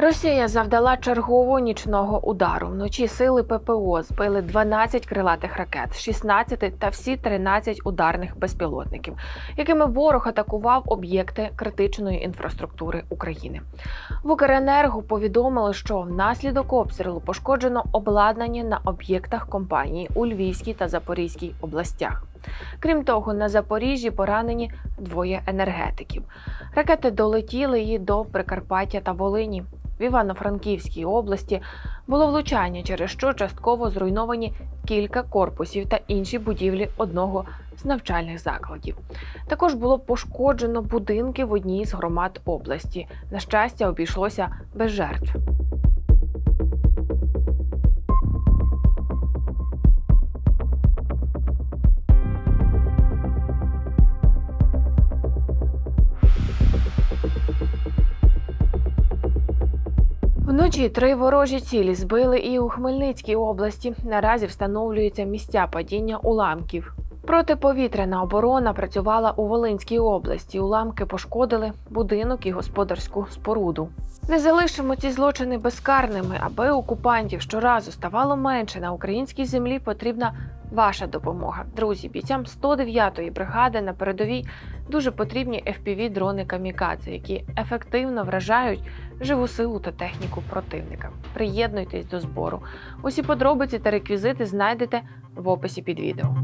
Росія завдала чергового нічного удару. Вночі сили ППО збили 12 крилатих ракет, 16 та всі 13 ударних безпілотників, якими ворог атакував об'єкти критичної інфраструктури України. В Укренерго повідомили, що внаслідок обстрілу пошкоджено обладнання на об'єктах компанії у Львівській та Запорізькій областях. Крім того, на Запоріжжі поранені двоє енергетиків. Ракети долетіли і до Прикарпаття та Волині. В Івано-Франківській області було влучання, через що частково зруйновані кілька корпусів та інші будівлі одного з навчальних закладів. Також було пошкоджено будинки в одній з громад області. На щастя, обійшлося без жертв. Вночі три ворожі цілі збили і у Хмельницькій області. Наразі встановлюються місця падіння уламків. Протиповітряна оборона працювала у Волинській області. Уламки пошкодили будинок і господарську споруду. Не залишимо ці злочини безкарними, аби окупантів щоразу ставало менше на українській землі. Потрібна ваша допомога. Друзі, бійцям 109-ї бригади на передовій дуже потрібні fpv дрони камікадзе, які ефективно вражають живу силу та техніку противника. Приєднуйтесь до збору. Усі подробиці та реквізити знайдете в описі під відео.